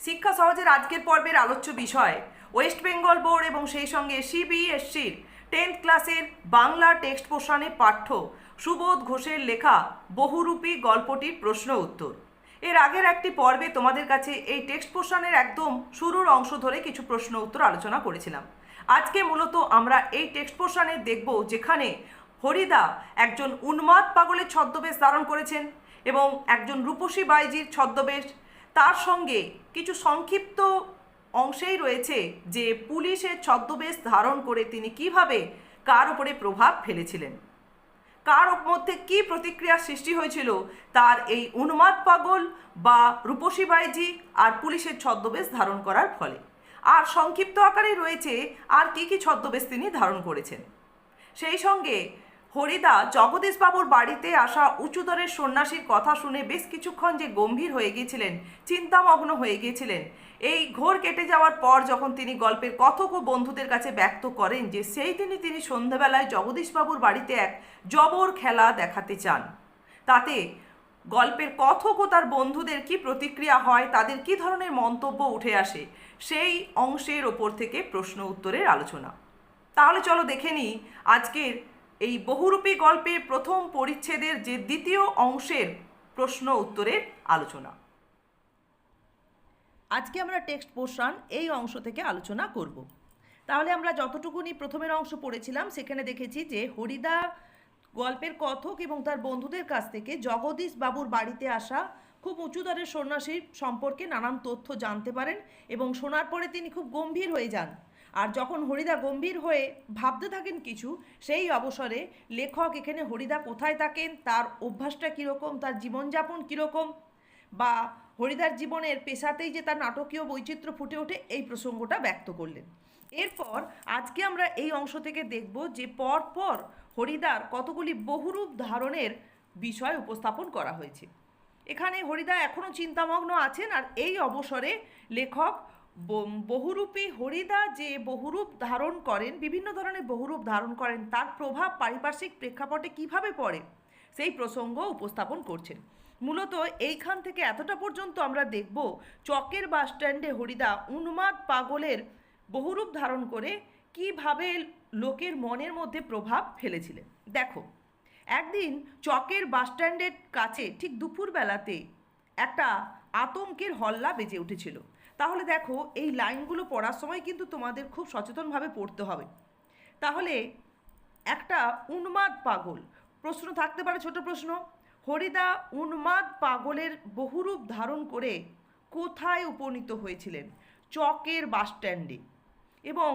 শিক্ষা সহজের আজকের পর্বের আলোচ্য বিষয়। ওয়েস্ট বেঙ্গল বোর্ড এবং সেই সঙ্গে সিবিএসসির টেন্থ ক্লাসের বাংলা টেক্সট পোষণে পাঠ্য সুবোধ ঘোষের লেখা বহুরূপী গল্পটির প্রশ্ন উত্তর। এর আগের একটি পর্বে তোমাদের কাছে এই টেক্সট পোষণের একদম শুরুর অংশ ধরে কিছু প্রশ্ন উত্তর আলোচনা করেছিলাম। আজকে মূলত আমরা এই টেক্সট পোষণে দেখব যেখানে হরিদা একজন উন্মাদ পাগলের ছদ্মবেশ ধারণ করেছেন এবং একজন রূপসী বাইজির ছদ্মবেশ তার সঙ্গে কিছু সংক্ষিপ্ত অংশেই রয়েছে যে পুলিশের ছদ্মবেশ ধারণ করে তিনি কীভাবে কার উপরে প্রভাব ফেলেছিলেন। কার মধ্যে কি প্রতিক্রিয়া সৃষ্টি হয়েছিল তার এই উন্মাদ পাগল বা রূপসী বাইজি আর পুলিশের ছদ্মবেশ ধারণ করার ফলে। আর সংক্ষিপ্ত আকারে রয়েছে আর কি কি ছদ্মবেশ তিনি ধারণ করেছেন। সেই সঙ্গে হরিদা, জগদীশবাবুর বাড়িতে আসা উঁচুদরের সন্ন্যাসীর কথা শুনে বেশ কিছুক্ষণ যে গম্ভীর হয়ে গিয়েছিলেন, চিন্তামগ্ন হয়ে গিয়েছিলেন। এই ঘোর কেটে যাওয়ার পর যখন তিনি গল্পের কথক ও বন্ধুদের কাছে ব্যক্ত করেন যে সেই দিনই তিনি সন্ধ্যাবেলায় জগদীশবাবুর বাড়িতে এক জবর খেলা দেখাতে চান। তাতে গল্পের কথক ও তার বন্ধুদের কি প্রতিক্রিয়া হয়, তাদের কি ধরনের মন্তব্য উঠে আসে, সেই অংশের ওপর থেকে প্রশ্ন উত্তরের আলোচনা। তাহলে চলো দেখে নিই আজকের এই বহুরূপী গল্পের প্রথম পরিচ্ছেদের যে দ্বিতীয় অংশের প্রশ্ন উত্তরের আলোচনা। আজকে আমরা টেক্সট পোর্শন এই অংশ থেকে আলোচনা করব। তাহলে আমরা যতটুকুনি প্রথমের অংশ পড়েছিলাম, সেখানে দেখেছি যে হরিদা গল্পের কথক এবং তার বন্ধুদের কাছ থেকে জগদীশ বাবুর বাড়িতে আসা খুব উঁচু দরের সন্ন্যাসীর সম্পর্কে নানান তথ্য জানতে পারেন এবং শোনার পরে তিনি খুব গম্ভীর হয়ে যান। আর যখন হরিদা গম্ভীর হয়ে ভাবতে থাকেন কিছু, সেই অবসরে লেখক এখানে হরিদা কোথায় থাকেন, তার অভ্যাসটা কীরকম, তার জীবনযাপন কীরকম, বা হরিদার জীবনের পেশাতেই যে তার নাটকীয় বৈচিত্র্য ফুটে ওঠে, এই প্রসঙ্গটা ব্যক্ত করলেন। এরপর আজকে আমরা এই অংশ থেকে দেখব যে পর পর হরিদার কতগুলি বহুরূপ ধারণের বিষয় উপস্থাপন করা হয়েছে। এখানে হরিদা এখনও চিন্তামগ্ন আছেন, আর এই অবসরে লেখক বহুরূপী হরিদা যে বহুরূপ ধারণ করেন, বিভিন্ন ধরনের বহুরূপ ধারণ করেন, তার প্রভাব পারিপার্শ্বিক প্রেক্ষাপটে কীভাবে পড়ে? সেই প্রসঙ্গ উপস্থাপন করছেন। মূলত এইখান থেকে এতটা পর্যন্ত আমরা দেখব, চকের বাস স্ট্যান্ডে হরিদা উন্মাদ পাগলের বহুরূপ ধারণ করে কীভাবে লোকের মনের মধ্যে প্রভাব ফেলেছিলেন। দেখো, একদিন চকের বাস স্ট্যান্ডের কাছে ঠিক দুপুরবেলাতে একটা আতঙ্কের হল্লা বেজে উঠেছিল। তাহলে দেখো, এই লাইনগুলো পড়ার সময় কিন্তু তোমাদের খুব সচেতনভাবে পড়তে হবে। তাহলে একটা উন্মাদ পাগল, প্রশ্ন থাকতে পারে ছোট প্রশ্ন, হরিদা উন্মাদ পাগলের বহুরূপ ধারণ করে কোথায় উপনীত হয়েছিলেন? চকের বাসস্ট্যান্ডে এবং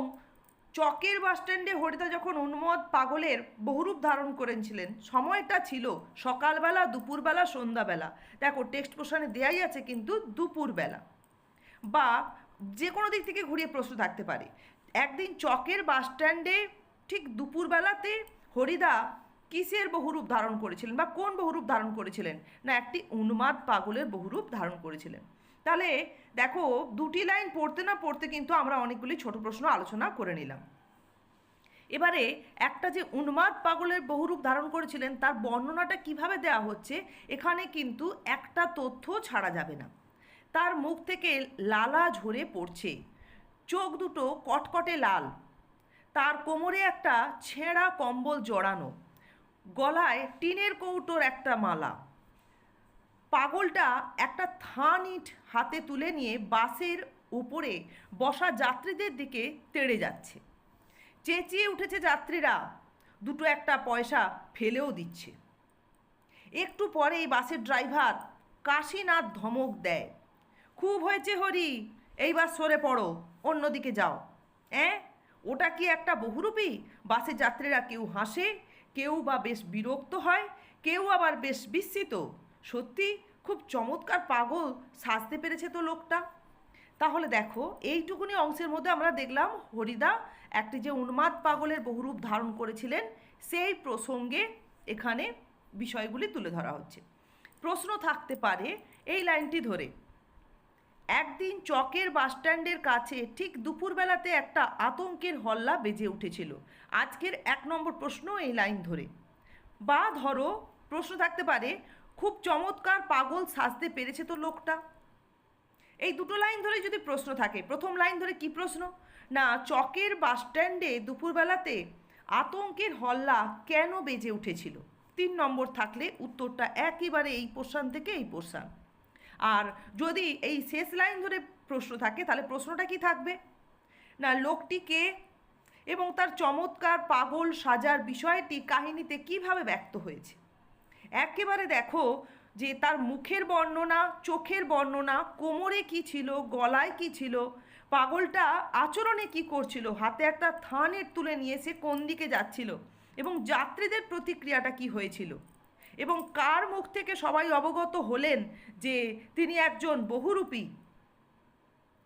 চকের বাসস্ট্যান্ডে হরিদা যখন উন্মদ পাগলের বহুরূপ ধারণ করেছিলেন, সময়টা ছিল সকালবেলা, দুপুরবেলা, সন্ধ্যাবেলা। দেখো, টেক্সট পোষণে দেয়াই আছে কিন্তু দুপুরবেলা। বা যে কোনো দিক থেকে ঘুরিয়ে প্রশ্ন থাকতে পারে। একদিন চকের বাস স্ট্যান্ডে ঠিক দুপুরবেলাতে হরিদা কিসের বহুরূপ ধারণ করেছিলেন বা কোন বহুরূপ ধারণ করেছিলেন? না, একটি উন্মাদ পাগলের বহুরূপ ধারণ করেছিলেন। তাহলে দেখো, দুটি লাইন পড়তে না পড়তে কিন্তু আমরা অনেকগুলি ছোট প্রশ্ন আলোচনা করে নিলাম। এবারে একটা যে উন্মাদ পাগলের বহুরূপ ধারণ করেছিলেন, তার বর্ণনাটা কীভাবে দেওয়া হচ্ছে, এখানে কিন্তু একটা তথ্য ছাড়া যাবে না। তার মুখ থেকে লালা ঝরে পড়ছে। চোখ দুটো কটকটে লাল। তার কোমরে একটা ছেঁড়া কম্বল জড়ানো। গলায় টিনের কৌটোর একটা মালা। পাগলটা একটা থান ইট হাতে তুলে নিয়ে বাসের উপরে বসা যাত্রীদের দিকে তেড়ে যাচ্ছে। চেঁচিয়ে উঠেছে যাত্রীরা। দুটো একটা পয়সা ফেলেও দিচ্ছে। একটু পরেই বাসের ড্রাইভার কাশীনাথ ধমক দেয়। খুব হয়েছে হরি। এইবার সরে পড়ো, অন্যদিকে যাও। অ্যাঁ? ওটা কি একটা বহুরূপী? বাসের যাত্রীরা কেউ হাসে, কেউ বা বেশ বিরক্ত হয়, কেউ আবার বেশ বিস্মিত। সত্যি, খুব চমৎকার পাগল সাজতে পেরেছে তো লোকটা। তাহলে দেখো, এইটুকুনি অংশের মধ্যে আমরা দেখলাম হরিদা একটি যে উন্মাদ পাগলের বহুরূপ ধারণ করেছিলেন, সেই প্রসঙ্গে এখানে বিষয়গুলি তুলে ধরা হচ্ছে। প্রশ্ন থাকতে পারে এই লাইনটি ধরে। একদিন চকের বাসস্ট্যান্ডের কাছে ঠিক দুপুরবেলাতে একটা আতঙ্কের হল্লা বেজে উঠেছিল। আজকের এক নম্বর প্রশ্ন এই লাইন ধরে। বা ধরো, প্রশ্ন থাকতে পারে, খুব চমৎকার পাগল সাজতে পেরেছে তো লোকটা। এই দুটো লাইন ধরে যদি প্রশ্ন থাকে, প্রথম লাইন ধরে কি প্রশ্ন? না, চকের বাসস্ট্যান্ডে দুপুরবেলাতে আতঙ্কের হল্লা কেন বেজে উঠেছিল? তিন নম্বর থাকলে উত্তরটা একেবারে এই পোর্শান থেকে এই পোর্শান আর যদি এই শেষ লাইন ধরে প্রশ্ন থাকে, তাহলে প্রশ্নটা কি থাকবে? না লোকটিকে এবং তার চমৎকার পাগল সাজার বিষয়টি কাহিনীতে কীভাবে ব্যক্ত হয়েছে? একেবারে দেখো যে তার মুখের বর্ণনা, চোখের বর্ণনা, কোমরে কি ছিল, গলায় কি ছিল, পাগলটা আচরণে কি করছিল, হাতে একটা থানের তুলে নিয়ে সে কোন দিকে যাচ্ছিল এবং যাত্রীদের প্রতিক্রিয়াটা কি হয়েছিল? এবং কার মুখ থেকে সবাই অবগত হলেন যে তিনি একজন বহুরূপী?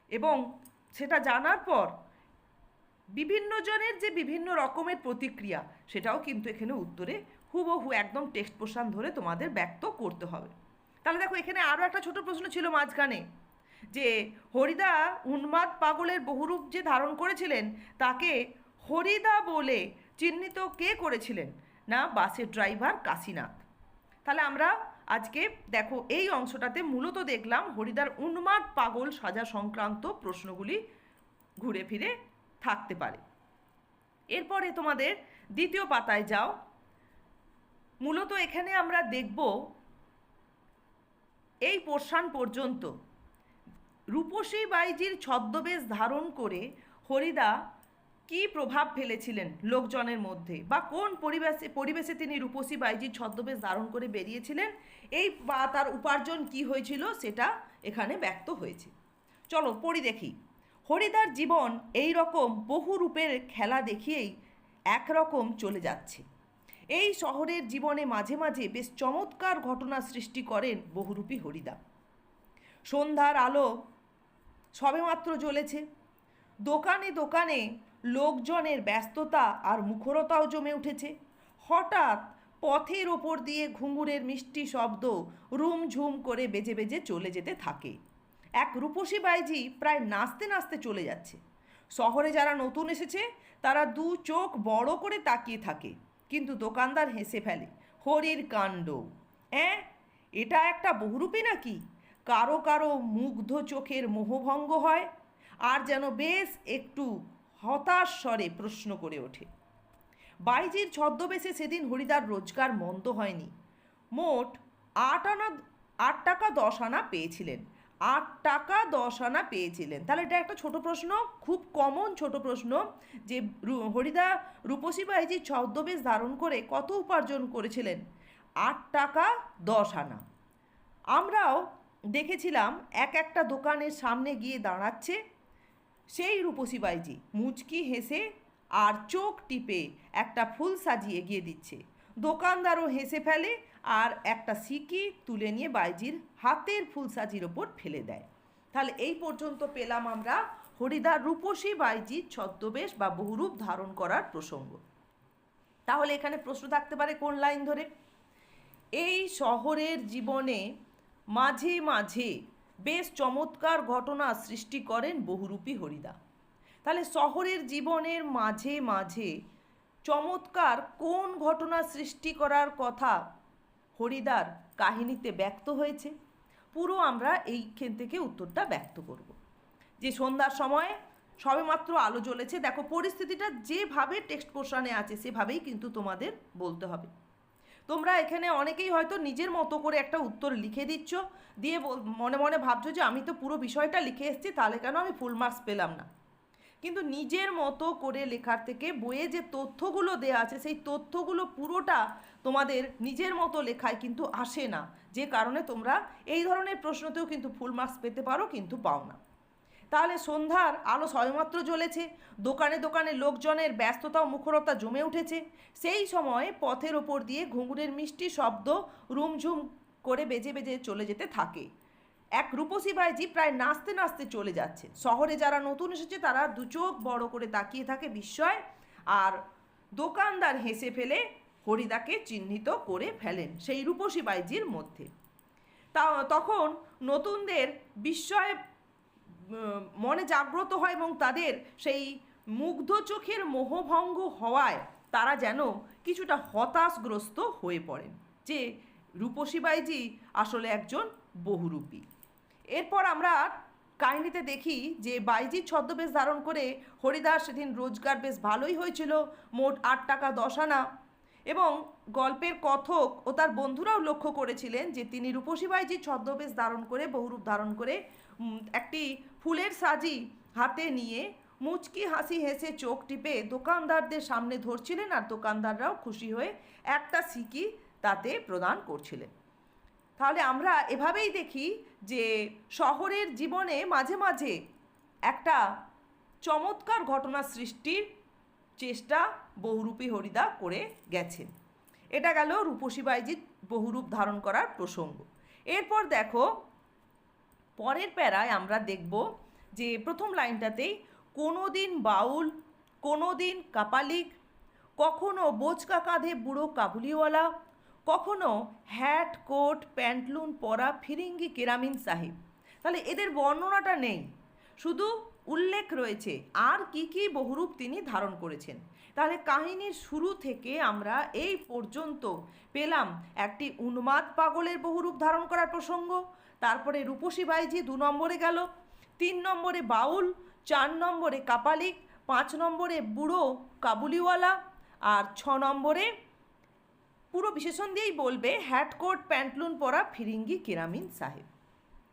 এবং সেটা জানার পর বিভিন্ন জনের যে বিভিন্ন রকমের প্রতিক্রিয়া, সেটাও কিন্তু এখানে উত্তরে হুবহু একদম টেক্সট পোর্শন ধরে তোমাদের ব্যক্ত করতে হবে। তাহলে দেখো, এখানে আরও একটা ছোট প্রশ্ন ছিল মাঝখানে, যে হরিদা উন্মাদ পাগলের বহুরূপ যে ধারণ করেছিলেন, তাকে হরিদা বলে চিহ্নিত কে করেছিলেন? না, বাসের ড্রাইভার কাশীনাথ। তাহলে আমরা আজকে দেখো এই অংশটাতে মূলত দেখলাম হরিদার উন্মাদ পাগল সাজা সংক্রান্ত প্রশ্নগুলি ঘুরে ফিরে থাকতে পারে। এরপরে তোমাদের দ্বিতীয় পাতায় যাও। মূলত এখানে আমরা দেখব এই পোর্শান পর্যন্ত রূপসী বাইজির ছদ্মবেশ ধারণ করে হরিদা কি প্রভাব ফেলেছিলেন লোকজনের মধ্যে? বা কোন পরিবেশে পরিবেশে তিনি রূপসী বাইজির ছদ্মবেশ ধারণ করে বেরিয়েছিলেন? এই বা তার উপার্জন কি হয়েছিল সেটা এখানে ব্যক্ত হয়েছে। চলো পড়ি দেখি। হরিদার জীবন এই রকম বহু রূপের খেলা দেখিয়েই একরকম চলে যাচ্ছে। এই শহরের জীবনে মাঝে মাঝে বেশ চমৎকার ঘটনা সৃষ্টি করেন বহুরূপী হরিদা। সন্ধ্যার আলো সবেমাত্র জ্বলেছে। দোকানে দোকানে লোকজনের ব্যস্ততা আর মুখরতাও জমে উঠেছে। হঠাৎ পথের ওপর দিয়ে ঘুঙুরের মিষ্টি শব্দ রুমঝুম করে বেজে বেজে চলে যেতে থাকে। এক রূপসী বাইজি প্রায় নাচতে নাচতে চলে যাচ্ছে। শহরে যারা নতুন এসেছে, তারা দু চোখ বড় করে তাকিয়ে থাকে, কিন্তু দোকানদার হেসে ফেলে, হরির কাণ্ড। অ্যাঁ, এটা একটা বহুরূপী নাকি? কারও কারও মুগ্ধ চোখের মোহভঙ্গ হয়? আর যেন বেশ একটু হতাশ স্বরে প্রশ্ন করে ওঠে। বাইজির ছদ্মবেশে সেদিন হরিদার রোজগার মন্দ হয়নি। মোট আট আনা, আট টাকা দশ আনা পেয়েছিলেন। আট টাকা দশ আনা পেয়েছিলেন। তাহলে এটা একটা ছোট প্রশ্ন, খুব কমন ছোট প্রশ্ন যে হরিদা রূপসী বাইজির ছদ্মবেশ ধারণ করে কত উপার্জন করেছিলেন? আট টাকা দশ আনা। আমরাও দেখেছিলাম এক একটা দোকানের সামনে গিয়ে দাঁড়াচ্ছে সেই রূপসী বাইজি মুচকি হেসে আর চোখ টিপে একটা ফুল সাজিয়ে এগিয়ে দিচ্ছে। দোকানদারও হেসে ফেলে আর একটা সিকি তুলে নিয়ে বাইজির হাতের ফুল সাজির ওপর ফেলে দেয়। তাহলে এই পর্যন্ত পেলাম আমরা হরিদার রূপসী বাইজির ছদ্মবেশ বা বহুরূপ ধারণ করার প্রসঙ্গ। তাহলে এখানে প্রশ্ন থাকতে পারে কোন লাইন ধরে? এই শহরের জীবনে মাঝে মাঝে বেশ চমৎকার ঘটনা সৃষ্টি করেন বহুরূপী হরিদা। তাহলে শহরের জীবনের মাঝে মাঝে চমৎকার কোন ঘটনা সৃষ্টি করার কথা হরিদার কাহিনীতে ব্যক্ত হয়েছে? পুরো আমরা এইখান থেকে উত্তরটা ব্যক্ত করব। যে সন্ধ্যার সময় সবেমাত্র আলো জ্বলেছে, দেখো পরিস্থিতিটা যেভাবে টেক্সট পোর্শনে আছে সেভাবেই কিন্তু তোমাদের বলতে হবে। তোমরা এখানে অনেকেই হয়তো নিজের মতো করে একটা উত্তর লিখে দিচ্ছ, দিয়ে মনে মনে ভাবছ যে আমি তো পুরো বিষয়টা লিখে এসেছি, তাহলে কেন আমি ফুল মার্কস পেলাম না? কিন্তু নিজের মতো করে লেখার থেকে বইয়ে যে তথ্যগুলো দেওয়া আছে, সেই তথ্যগুলো পুরোটা তোমাদের নিজের মতো লেখায় কিন্তু আসে না। যে কারণে তোমরা এই ধরনের প্রশ্নতেও কিন্তু ফুল মার্কস পেতে পারো, কিন্তু পাও না। তাহলে সন্ধ্যার আলো সবেমাত্র জ্বলেছে। দোকানে দোকানে লোকজনের ব্যস্ততা ও মুখরতা জমে উঠেছে। সেই সময় পথের ওপর দিয়ে ঘুঙুরের মিষ্টি শব্দ রুমঝুম করে বেজে বেজে চলে যেতে থাকে। এক রূপসী ভাইজি প্রায় নাচতে নাচতে চলে যাচ্ছে। শহরে যারা নতুন এসেছে তারা দু চোখ বড় করে তাকিয়ে থাকে বিস্ময় আর দোকানদার হেসে ফেলে হরিদাকে চিহ্নিত করে ফেলেন সেই রূপসী বাইজির মধ্যে। তা তখন নতুনদের বিস্ময় মনে জাগ্রত হয় এবং তাদের সেই মুগ্ধ চোখের মোহভঙ্গ হওয়ায় তারা যেন কিছুটা হতাশগ্রস্ত হয়ে পড়েন যে রূপসী বাইজি আসলে একজন বহুরূপী। এরপর আমরা কাহিনীতে দেখি যে বাইজির ছদ্মবেশ ধারণ করে হরিদাস সেদিন রোজগার বেশ ভালোই হয়েছিল, মোট আট টাকা দশ আনা। এবং গল্পের কথক ও তার বন্ধুরাও লক্ষ্য করেছিলেন যে তিনি রূপসী বাইজিৎ ছদ্মবেশ ধারণ করে, বহুরূপ ধারণ করে একটি ফুলের সাজি হাতে নিয়ে মুচকি হাসি হেসে চোখ টিপে দোকানদারদের সামনে ধরছিলেন আর দোকানদাররাও খুশি হয়ে একটা সিকি তাতে প্রদান করছিলেন। তাহলে আমরা এভাবেই দেখি যে শহরের জীবনে মাঝে মাঝে একটা চমৎকার ঘটনা সৃষ্টির চেষ্টা বহুরূপী হরিদা করে গেছেন। এটা গেল রূপসী বাইজিৎ বহুরূপ ধারণ করার প্রসঙ্গ। এরপর দেখো, পরের প্যারায় আমরা দেখব যে প্রথম লাইনটাতেই কোনো দিন বাউল কোনো দিন কাপালিক, কখনো বোচকা কাঁধে বুড়ো কাবুলিওয়ালা, কখনো হ্যাট কোট, প্যান্টলুন পরা ফিরিঙ্গি কেরামিন সাহেব। তাহলে এদের বর্ণনাটা নেই। শুধু উল্লেখ রয়েছে আর কি কি বহুরূপ তিনি ধারণ করেছেন। তাহলে কাহিনীর শুরু থেকে আমরা এই পর্যন্ত পেলাম একটি উন্মাদ পাগলের বহুরূপ ধারণ করার প্রসঙ্গ, তারপরে রূপসী বাইজি দু নম্বরে গেল, তিন নম্বরে বাউল, চার নম্বরে কাপালিক, পাঁচ নম্বরে বুড়ো কাবুলিওয়ালা, আর ছ নম্বরে পুরো বিশেষণ দিয়েই বলবে হ্যাট কোট প্যান্টলুন পরা ফিরিঙ্গি কেরামিন সাহেব।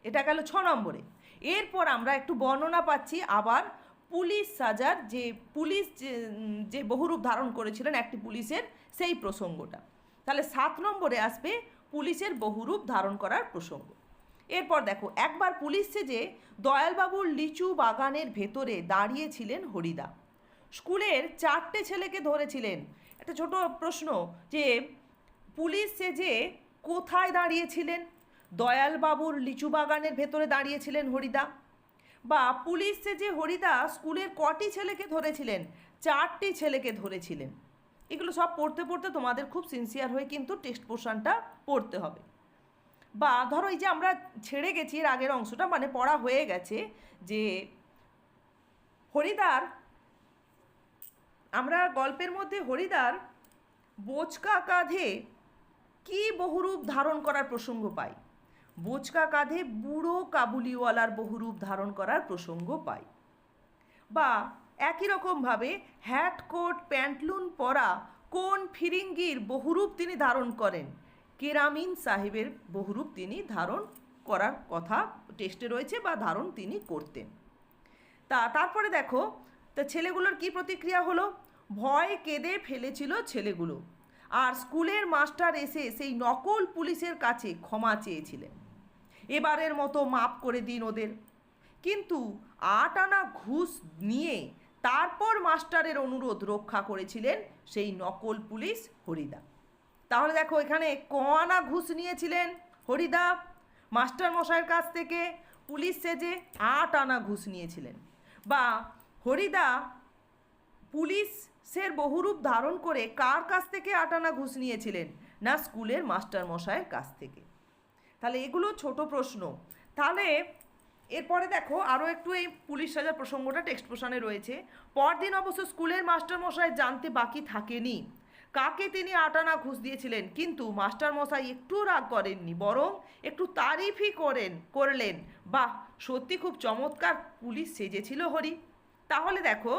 এটা গেল ছ নম্বরে। এরপর আমরা একটু বর্ণনা পাচ্ছি আবার পুলিশ সাজার যে পুলিশ যে বহুরূপ ধারণ করেছিলেন একটি পুলিশের সেই প্রসঙ্গটা। তাহলে সাত নম্বরে আসবে পুলিশের বহুরূপ ধারণ করার প্রসঙ্গ। এরপর দেখো, একবার পুলিশ সেজে দয়ালবাবুর লিচু বাগানের ভেতরে দাঁড়িয়েছিলেন হরিদা। স্কুলের চারটে ছেলেকে ধরেছিলেন। একটা ছোট প্রশ্ন যে, পুলিশ সেজে কোথায় দাঁড়িয়েছিলেন? দয়ালবাবুর লিচু বাগানের ভেতরে দাঁড়িয়েছিলেন হরিদা। বা পুলিশ যে হরিদা, স্কুলের কটি ছেলেকে ধরেছিলেন? চারটি ছেলেকে ধরেছিলেন। এগুলো সব পড়তে পড়তে তোমাদের খুব সিনসিয়ার হয়ে কিন্তু টেক্সট পোর্শনটা পড়তে হবে। বা ধরো এই যে আমরা ছেড়ে গেছি, এর আগের অংশটা মানে পড়া হয়ে গেছে যে হরিদার, আমরা গল্পের মধ্যে হরিদার বোচকা কাঁধে কি বহুরূপ ধারণ করার প্রসঙ্গ পাই। বোচকা কাঁধে বুড়ো কাবুলিওয়ালার বহুরূপ ধারণ করার প্রসঙ্গ পাই। বা একই রকমভাবে হ্যাট কোট প্যান্টলুন পরা কোন ফিরিঙ্গির বহুরূপ তিনি ধারণ করেন? কেরামিন সাহেবের বহুরূপ তিনি ধারণ করার কথা টেস্টে রয়েছে বা ধারণ তিনি করতেন। তা তারপরে দেখো, তা ছেলেগুলোর কি প্রতিক্রিয়া হলো? ভয় কেঁদে ফেলেছিল ছেলেগুলো। আর স্কুলের মাস্টার এসে সেই নকল পুলিশের কাছে ক্ষমা চেয়েছিলেন। এবারের মতো মাপ করে দিন ওদের। কিন্তু আট আনা ঘুষ নিয়ে তারপর মাস্টারের অনুরোধ রক্ষা করেছিলেন সেই নকল পুলিশ হরিদা। তাহলে দেখো এখানে ক আনা ঘুষ নিয়েছিলেন হরিদা। মাস্টার মশাইয়ের কাছ থেকে পুলিশ সেজে আট আনা ঘুষ নিয়েছিলেন। বা হরিদা পুলিশের বহুরূপ ধারণ করে কার কাছ থেকে আট আনা ঘুষ নিয়েছিলেন? না, স্কুলের মাস্টার মশাইয়ের কাছ থেকে। তাহলে এগুলো ছোট প্রশ্ন। তাহলে এরপরে দেখো আরও একটু এই পুলিশ সাজার প্রসঙ্গটা টেক্সট পোষণে রয়েছে। পরদিন অবশ্য স্কুলের মাস্টারমশাই জানতে বাকি থাকেনি। কাকে তিনি আটানা ঘুষ দিয়েছিলেন? কিন্তু মাস্টার মশাই একটু রাগ করেননি, বরং একটু তারিফই করেন, করলেন। বাহ, সত্যি খুব চমৎকার পুলিশ সেজেছিল হরি। তাহলে দেখো,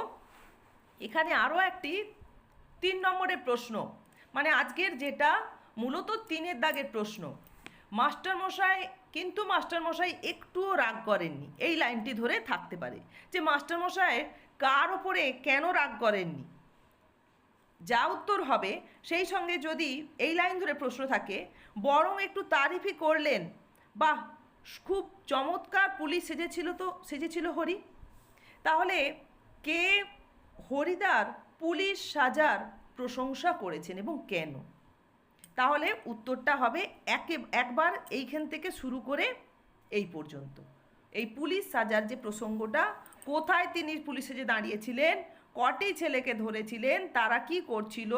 এখানে আরও একটি তিন নম্বরের প্রশ্ন। মানে আজকের যেটা মূলত তিনের দাগের প্রশ্ন। মাস্টারমশাই, কিন্তু মাস্টারমশাই একটুও রাগ করেননি। এই লাইনটি ধরে থাকতে পারে যে মাস্টারমশাই, কার ওপরে কেন রাগ করেননি? যা উত্তর হবে সেই সঙ্গে যদি এই লাইন ধরে প্রশ্ন থাকে, বরং একটু তারিফই করলেন, বাহ, খুব চমৎকার পুলিশ সেজেছিল তো, সেজেছিল হরি। তাহলে কে হরিদার পুলিশ সাজার প্রশংসা করেছেন এবং কেন? তাহলে উত্তরটা হবে একে একবার এইখান থেকে শুরু করে এই পর্যন্ত। এই পুলিশ সাজার যে প্রসঙ্গটা, কোথায় তিনি পুলিশে যে দাঁড়িয়েছিলেন, কটি ছেলেকে ধরেছিলেন, তারা কি করছিল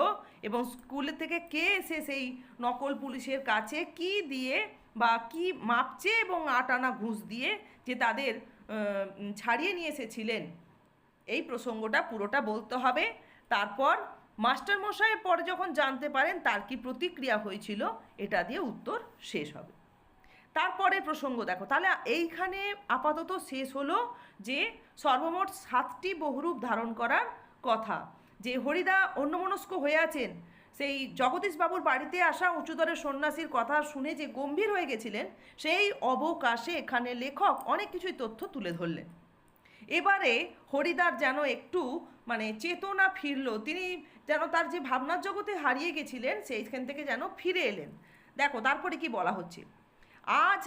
এবং স্কুলে থেকে কে এসে সেই নকল পুলিশের কাছে কি দিয়ে বা কি মাপছে এবং আট আনা ঘুষ দিয়ে যে তাদের ছাড়িয়ে নিয়ে এসেছিলেন, এই প্রসঙ্গটা পুরোটা বলতে হবে। তারপর মাস্টার মশাইয়ের পরে যখন জানতে পারেন তার কি প্রতিক্রিয়া হয়েছিল, এটা দিয়ে উত্তর শেষ হবে। তারপরে প্রসঙ্গ দেখো, তাহলে এইখানে আপাতত শেষ হলো যে সর্বমোট সাতটি বহুরূপ ধারণ করার কথা। যে হরিদা অন্যমনস্ক হয়ে আছেন, সেই জগদীশবাবুর বাড়িতে আসা উঁচুদরের সন্ন্যাসীর কথা শুনে যে গম্ভীর হয়ে গেছিলেন, সেই অবকাশে এখানে লেখক অনেক কিছুই তথ্য তুলে ধরলেন। এবারে হরিদার যেন একটু মানে চেতনা ফিরল, তিনি যেন তার যে ভাবনার জগতে হারিয়ে গেছিলেন, সেইখান থেকে যেন ফিরে এলেন। দেখো, তারপরে কি বলা হচ্ছে? আজ,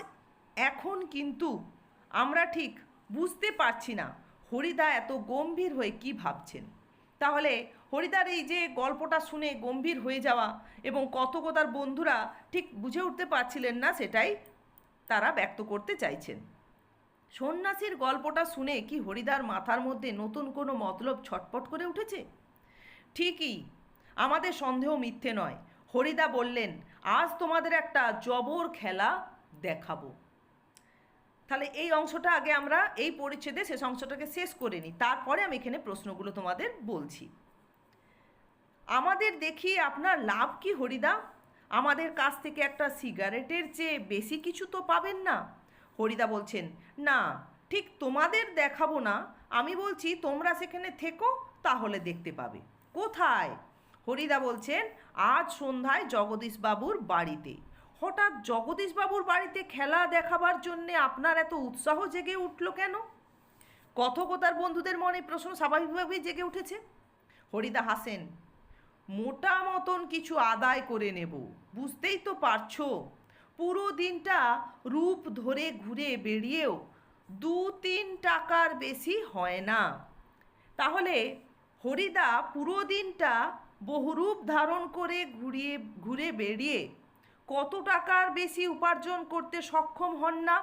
এখন কিন্তু আমরা ঠিক বুঝতে পারছি না হরিদা এত গম্ভীর হয়ে কি ভাবছেন। তাহলে হরিদার এই যে গল্পটা শুনে গম্ভীর হয়ে যাওয়া এবং কত তার বন্ধুরা ঠিক বুঝে উঠতে পারছিলেন না, সেটাই তারা ব্যক্ত করতে চাইছেন। সন্ন্যাসীর গল্পটা শুনে কি হরিদার মাথার মধ্যে নতুন কোনো মতলব ছটপট করে উঠেছে? ঠিকই, আমাদের সন্দেহ মিথ্যে নয়। হরিদা বললেন, আজ তোমাদের একটা জবর খেলা দেখাবো। তাহলে এই অংশটা আগে আমরা এই পরিচ্ছেদে শেষ অংশটাকে শেষ করে নিই। তারপরে আমি এখানে প্রশ্নগুলো তোমাদের বলছি। আমাদের দেখি আপনার লাভ কি হরিদা? আমাদের কাছ থেকে একটা সিগারেটের চেয়ে বেশি কিছু তো পাবেন না। হরিদা বলছেন, না, ঠিক তোমাদের দেখাবো না। আমি বলছি, তোমরা সেখানে থেকো, তাহলে দেখতে পাবে। কোথায়? হরিদা বলছেন, আজ সন্ধ্যায় জগদীশবাবুর বাড়িতে। হঠাৎ জগদীশবাবুর বাড়িতে খেলা দেখাবার জন্যে আপনার এত উৎসাহ জেগে উঠল কেন? কথকতার বন্ধুদের মনে প্রশ্ন স্বাভাবিকভাবেই জেগে উঠেছে। হরিদা হাসেন, মোটা মতন কিছু আদায় করে নেব, বুঝতেই তো পারছ। পুরো দিনটা রূপ ধরে ঘুরে বেরিয়েও দু তিন টাকার বেশি হয় না। তাহলে হরিদা পুরো দিনটা বহুরূপ ধারণ করে ঘুরিয়ে, ঘুরে বেরিয়ে কত টাকার বেশি উপার্জন করতে সক্ষম হন না?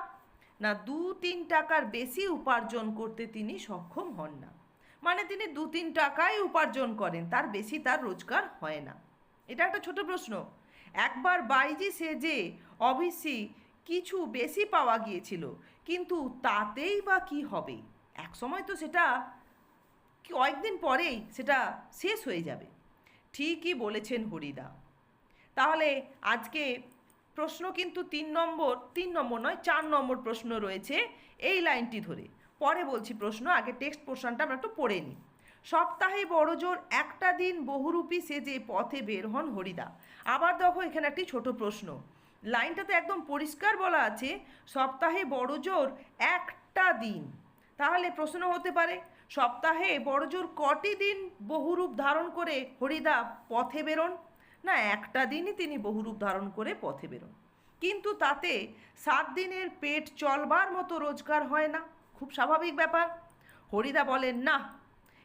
না দু তিন টাকার বেশি উপার্জন করতে তিনি সক্ষম হন না। মানে তিনি দু তিন টাকাই উপার্জন করেন, তার বেশি তার রোজগার হয় না। এটা একটা ছোট প্রশ্ন। একবার বাইজি সেজে অবশ্যই কিছু বেশি পাওয়া গিয়েছিল, কিন্তু তাতেই বা কি হবে? এক সময় তো সেটা কয়েকদিন পরেই সেটা শেষ হয়ে যাবে। ঠিকই বলেছেন হরিদা। তাহলে আজকে প্রশ্ন কিন্তু তিন নম্বর তিন নম্বর নয়, চার নম্বর প্রশ্ন রয়েছে এই লাইনটি ধরে। পরে বলছি প্রশ্ন, আগে টেক্সট পোর্শনটা আমরা একটু পড়ে নিই। সপ্তাহে বড় জোর একটা দিন বহুরূপী সেজে পথে বের হন হরিদা। আবার দেখো এখানে একটি ছোট প্রশ্ন। লাইনটাতে একদম পরিষ্কার বলা আছে, সপ্তাহে বড় জোর একটা দিন। তাহলে প্রশ্ন হতে পারে সপ্তাহে বড়জোর কটি দিন বহুরূপ ধারণ করে হরিদা পথে বেরোন? না, একটা দিনই তিনি বহুরূপ ধারণ করে পথে বেরোন। কিন্তু তাতে সাত দিনের পেট চলবার মতো রোজগার হয় না। খুব স্বাভাবিক ব্যাপার। হরিদা বলেন, না,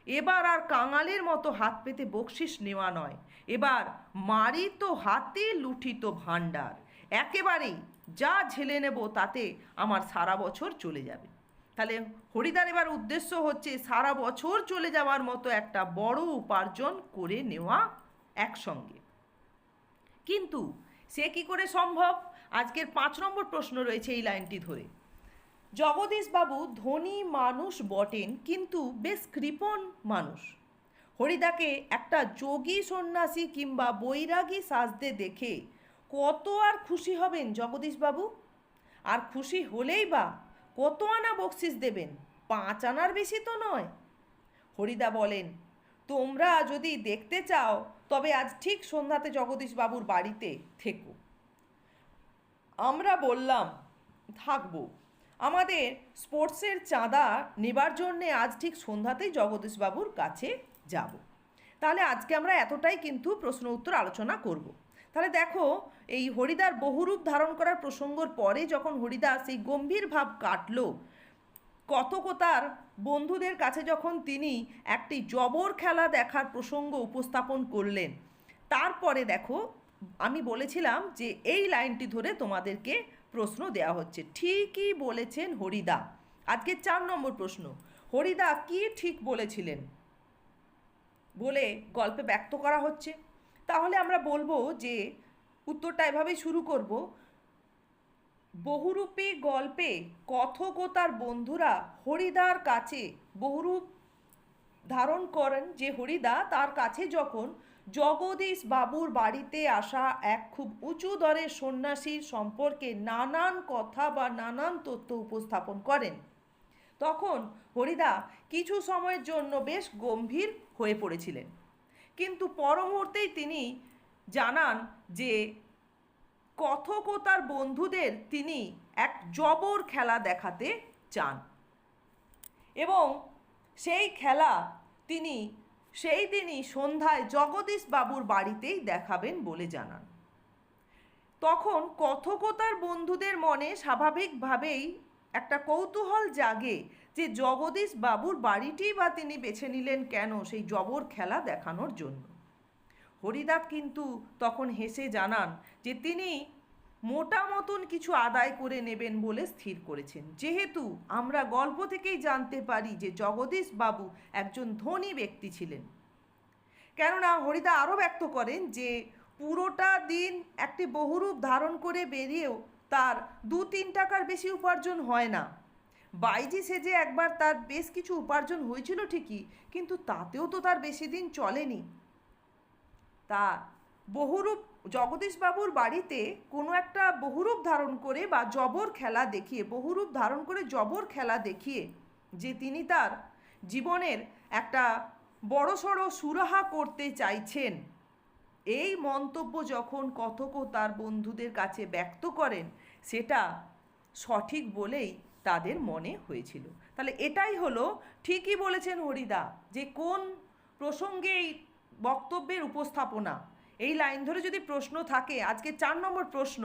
এবার আর কাঙালের মতো হাত পেতে বকশিস নেওয়া নয়। এবার মারি তো হাতে লুঠিত ভাণ্ডার। একেবারেই যা ঝেলে নেব তাতে আমার সারা বছর চলে যাবে। তাহলে হরিদার এবার উদ্দেশ্য হচ্ছে সারা বছর চলে যাওয়ার মতো একটা বড় উপার্জন করে নেওয়া একসঙ্গে। কিন্তু সে কি করে সম্ভব? আজকের পাঁচ নম্বর প্রশ্ন রয়েছে এই লাইনটি ধরে। জগদীশবাবু ধনী মানুষ বটেন, কিন্তু বেশ কৃপণ মানুষ। হরিদাকে একটা যোগী সন্ন্যাসী কিংবা বৈরাগী সাজতে দেখে কত আর খুশি হবেন জগদীশবাবু? আর খুশি হলেই বা কত আনা বকশিস দেবেন? পাঁচ আনার বেশি তো নয়। হরিদা বলেন, তোমরা যদি দেখতে চাও, তবে আজ ঠিক সন্ধ্যাতে জগদীশবাবুর বাড়িতে থেকো। আমরা বললাম, থাকব। আমাদের স্পোর্টসের চাঁদা নেবার জন্যে আজ ঠিক সন্ধ্যাতেই জগদীশবাবুর কাছে যাব। তাহলে আজকে আমরা এতটাই কিন্তু প্রশ্ন উত্তর আলোচনা করব। তাহলে দেখো এই হরিদার বহুরূপ ধারণ করার প্রসঙ্গর পরে যখন হরিদাস সেই গম্ভীর ভাব কাটলো, কথকতার বন্ধুদের কাছে যখন তিনি একটি জবর খেলা দেখার প্রসঙ্গ উপস্থাপন করলেন, তারপরে দেখো আমি বলেছিলাম যে এই লাইনটি ধরে তোমাদেরকে প্রশ্ন দেওয়া হচ্ছে। ঠিকই বলেছেন হরিদা। আজকে চার নম্বর প্রশ্ন, হরিদা কি ঠিক বলেছিলেন? বলে গল্পে ব্যক্ত করা হচ্ছে। তাহলে আমরা বলব যে উত্তরটা এভাবেই শুরু করব। বহুরূপী গল্পে কথক ও তার বন্ধুরা হরিদার কাছে বহুরূপ ধারণ করেন যে হরিদা তার কাছে যখন জগদীশ বাবুর বাড়িতে আসা এক খুব উঁচু দরের সন্ন্যাসীর সম্পর্কে নানান কথা বা নানান তথ্য উপস্থাপন করেন। তখন হরিদা কিছু সময়ের জন্য বেশ গম্ভীর হয়ে পড়েছিলেন। কিন্তু পর মুহূর্তেই তিনি জানান যে কথক ও তার বন্ধুদের তিনি এক জবর খেলা দেখাতে চান। এবং সেই খেলা তিনি সেই দিনই সন্ধ্যায় জগদীশ বাবুর বাড়িতেই দেখাবেন বলে জানান। তখন কথক তার বন্ধুদের মনে স্বাভাবিকভাবেই একটা কৌতূহল জাগে যে জগদীশ বাবুর বাড়িটি বা তিনি বেছে নিলেন কেন সেই জবর খেলা দেখানোর জন্য। হরিদাস কিন্তু তখন হেসে জানান যে তিনি মোটা মতন কিছু আদায় করে নেবেন বলে স্থির করেছেন। যেহেতু আমরা গল্প থেকেই জানতে পারি যে জগদীশ বাবু একজন ধনী ব্যক্তি ছিলেন। কেননা হরিদা আরও ব্যক্ত করেন যে পুরোটা দিন একটি বহুরূপ ধারণ করে বেরিয়েও তার দু তিন টাকার বেশি উপার্জন হয় না। বাইজি সেজে একবার তার বেশ কিছু উপার্জন হয়েছিল ঠিকই, কিন্তু তাতেও তো তার বেশি দিন চলেনি। তা বহুরূপ, জগদীশবাবুর বাড়িতে কোনো একটা বহুরূপ ধারণ করে বা জবর খেলা দেখিয়ে, বহুরূপ ধারণ করে জবর খেলা দেখিয়ে যে তিনি তার জীবনের একটা বড়সড় সুরাহা করতে চাইছেন। এই মন্তব্য যখন কথক ও তার বন্ধুদের কাছে ব্যক্ত করেন, সেটা সঠিক বলেই তাদের মনে হয়েছিল। তাহলে এটাই হলো, ঠিকই বলেছেন হরিদা, যে কোন প্রসঙ্গে বক্তব্যের উপস্থাপনা। এই লাইন ধরে যদি প্রশ্ন থাকে, আজকে চার নম্বর প্রশ্ন,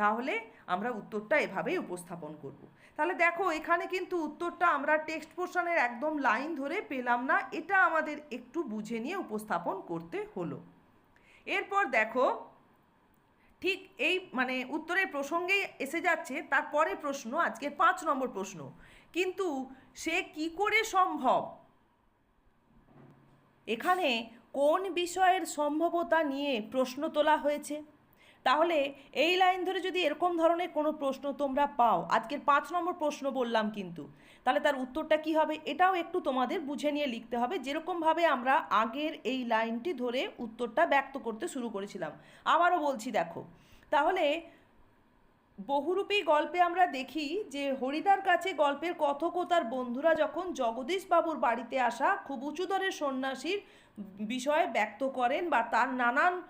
তাহলে আমরা উত্তরটা এভাবেই উপস্থাপন করব। তাহলে দেখো, এখানে কিন্তু উত্তরটা আমরা টেক্সট পোর্শনের একদম লাইন ধরে পেলাম না, এটা আমাদের একটু বুঝে নিয়ে উপস্থাপন করতে হলো। এরপর দেখো, ঠিক এই মানে উত্তরের প্রসঙ্গেই এসে যাচ্ছে, তারপরে প্রশ্ন আজকের পাঁচ নম্বর প্রশ্ন। কিন্তু সে কি করে সম্ভব? এখানে কোন বিষয়ের সম্ভবতা নিয়ে প্রশ্ন তোলা হয়েছে? তাহলে এই লাইন ধরে যদি এরকম ধরনের কোনো প্রশ্ন তোমরা পাও, আজকের পাঁচ নম্বর প্রশ্ন বললাম কিন্তু, তাহলে তার উত্তরটা কি হবে? এটাও একটু তোমাদের বুঝে নিয়ে লিখতে হবে। যেরকমভাবে আমরা আগের এই লাইনটি ধরে উত্তরটা ব্যক্ত করতে শুরু করেছিলাম, আবারও বলছি দেখো। তাহলে বহুরূপী গল্পে আমরা দেখি যে হরিদার কাছে গল্পের কথক ও তার বন্ধুরা যখন জগদীশবাবুর বাড়িতে আসা খুব উঁচু দরের সন্ন্যাসীর বিষয়ে ব্যক্ত করেন বা তার নানান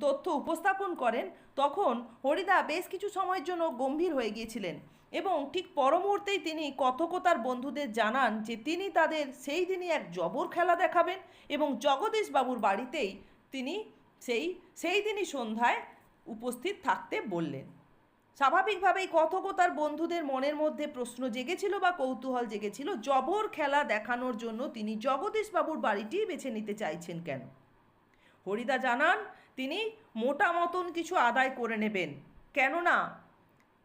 তথ্য উপস্থাপন করেন, তখন হরিদা বেশ কিছু সময়ের জন্য গম্ভীর হয়ে গিয়েছিলেন এবং ঠিক পর মুহূর্তেই তিনি কথক তার বন্ধুদের জানান যে তিনি তাদের সেই দিনই এক জবর খেলা দেখাবেন এবং জগদীশ বাবুর বাড়িতেই তিনি সেই সেই দিনই সন্ধ্যায় উপস্থিত থাকতে বললেন। স্বাভাবিকভাবেই কথক তার বন্ধুদের মনের মধ্যে প্রশ্ন জেগেছিল বা কৌতূহল জেগেছিল, জবর খেলা দেখানোর জন্য তিনি জগদীশবাবুর বাড়িটি বেছে নিতে চাইছেন কেন? হরিদা জানান, তিনি মোটা মতন কিছু আদায় করে নেবেন। কেননা,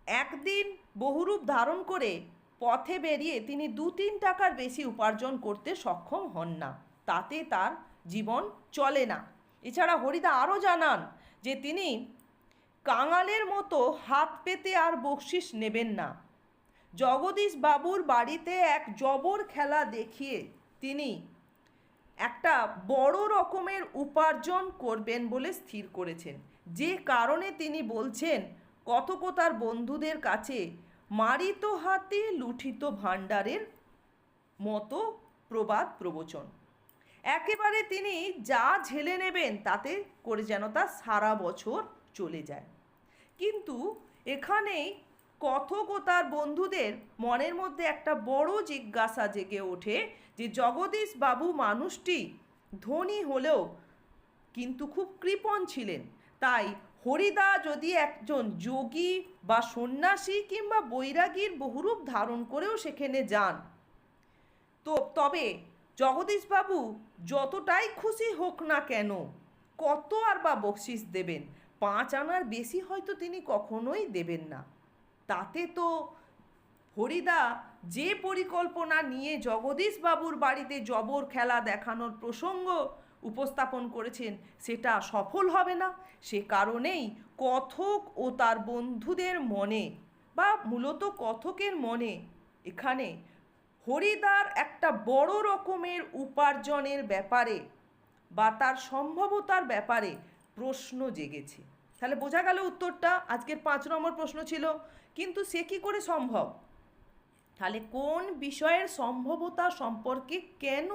একদিন বহুরূপ ধারণ করে পথে বেরিয়ে তিনি দু তিন টাকার বেশি উপার্জন করতে সক্ষম হন না। তাতে তার জীবন চলে না। এছাড়া হরিদা আরও জানান যে তিনি কাঙালের মতো হাত পেতে আর বকশিস নেবেন না। জগদীশ বাবুর বাড়িতে এক জবর খেলা দেখিয়ে তিনি একটা বড় রকমের উপার্জন করবেন বলে স্থির করেছেন। যে কারণে তিনি বলছেন কতক তার বন্ধুদের কাছে মারিত হাতে লুঠিত ভাণ্ডারের মতো প্রবাদ প্রবচন। একেবারে তিনি যা ঝেলে নেবেন তাতে করে যেন তা সারা বছর চলে যায়। কিন্তু এখানেই কথক ও তার বন্ধুদের মনের মধ্যে একটা বড় জিজ্ঞাসা জেগে ওঠে যে, জগদীশ বাবু মানুষটি ধনী হলেও কিন্তু খুব কৃপণ ছিলেন। তাই হরিদা যদি একজন যোগী বা সন্ন্যাসী কিংবা বৈরাগীর বহুরূপ ধারণ করেও সেখানে যান, তো তবে জগদীশবাবু যতটাই খুশি হোক না কেন, কত আর বা বকশিস দেবেন? পাঁচ আনার বেশি হয়তো তিনি কখনোই দেবেন না। তাতে তো হরিদা যে পরিকল্পনা নিয়ে জগদীশবাবুর বাড়িতে জবর খেলা দেখানোর প্রসঙ্গ উপস্থাপন করেছেন, সেটা সফল হবে না। সে কারণেই কথক ও তার বন্ধুদের মনে বা মূলত কথকের মনে এখানে হরিদার একটা বড় রকমের উপার্জনের ব্যাপারে বা তার সম্ভবতার ব্যাপারে প্রশ্ন জেগেছে। তাহলে বোঝা গেল উত্তরটা, আজকের পাঁচ নম্বর প্রশ্ন ছিল, কিন্তু সে কি করে সম্ভব? তাহলে কোন বিষয়ের সম্ভবতা সম্পর্কে কেন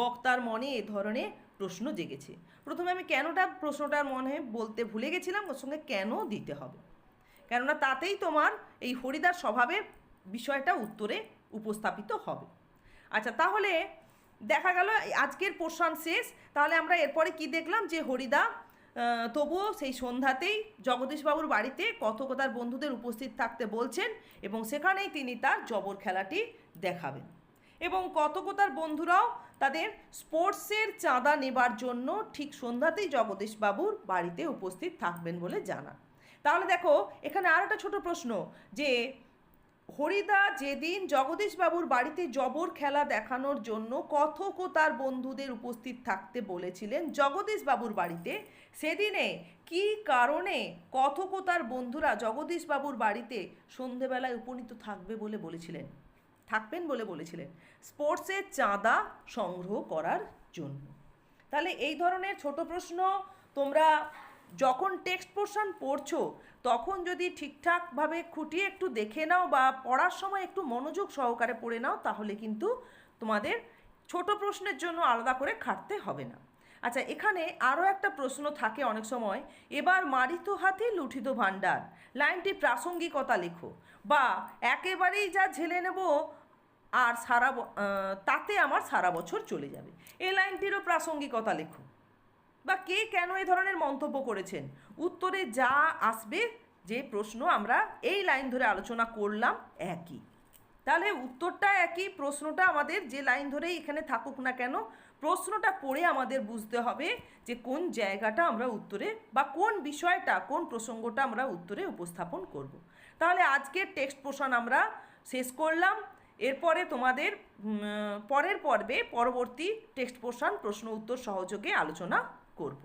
বক্তার মনে এ ধরনের প্রশ্ন জেগেছে? প্রথমে আমি কেনটা, প্রশ্নটার মনে বলতে ভুলে গেছিলাম, ওর সঙ্গে কেন দিতে হবে? কেননা তাতেই তোমার এই হরিদার স্বভাবের বিষয়টা উত্তরে উপস্থাপিত হবে। আচ্ছা তাহলে দেখা গেল, আজকের পোর্শন শেষ, তাহলে আমরা এরপরে কি দেখলাম যে হরিদা তবুও সেই সন্ধ্যাতেই জগদীশবাবুর বাড়িতে কথকতার বন্ধুদের উপস্থিত থাকতে বলছেন এবং সেখানেই তিনি তার জবর খেলাটি দেখাবেন। এবং কথকতার বন্ধুরাও তাদের স্পোর্টসের চাঁদা নেবার জন্য ঠিক সন্ধ্যাতেই জগদীশবাবুর বাড়িতে উপস্থিত থাকবেন বলে জানান। তাহলে দেখো, এখানে আর একটা ছোট প্রশ্ন যে হরিদা যেদিন জগদীশবাবুর বাড়িতে জবর খেলা দেখানোর জন্য কথক ও তার বন্ধুদের উপস্থিত থাকতে বলেছিলেন জগদীশবাবুর বাড়িতে, সেদিনে কি কারণে কথক ও তার বন্ধুরা জগদীশবাবুর বাড়িতে সন্ধেবেলায় উপনীত থাকবে বলে বলেছিলেন? থাকবেন বলে বলেছিলেন। স্পোর্টসের চাঁদা সংগ্রহ করার জন্য। তাহলে এই ধরনের ছোট প্রশ্ন, তোমরা যখন টেক্সট পোর্শন পড়ছো তখন যদি ঠিকঠাকভাবে খুঁটিয়ে একটু দেখে নাও বা পড়ার সময় একটু মনোযোগ সহকারে পড়ে নাও, তাহলে কিন্তু তোমাদের ছোট প্রশ্নের জন্য আলাদা করে খাটতে হবে না। আচ্ছা এখানে আরও একটা প্রশ্ন থাকে অনেক সময়, এবার মারিত হাতে লুঠিত ভাণ্ডার, লাইনটি প্রাসঙ্গিকতা লেখো, বা একেবারেই যা ঝেলে নেব, আর সারা তাতে আমার সারা বছর চলে যাবে। এই লাইনটিরও প্রাসঙ্গিকতা লেখো। বা কে কেন এ ধরনের মন্তব্য করেছেন? উত্তরে যা আসবে যে প্রশ্ন আমরা এই লাইন ধরে আলোচনা করলাম একই। তাহলে উত্তরটা একই, প্রশ্নটা আমাদের যে লাইন ধরেই এখানে থাকুক না কেন, প্রশ্নটা পড়ে আমাদের বুঝতে হবে যে কোন জায়গাটা আমরা উত্তরে বা কোন বিষয়টা, কোন প্রসঙ্গটা আমরা উত্তরে উপস্থাপন করব। তাহলে আজকের টেক্সট পোর্শন আমরা শেষ করলাম। এরপরে তোমাদের পরের পর্বে পরবর্তী টেক্সট পোর্শন প্রশ্ন উত্তর সহযোগে আলোচনা করব।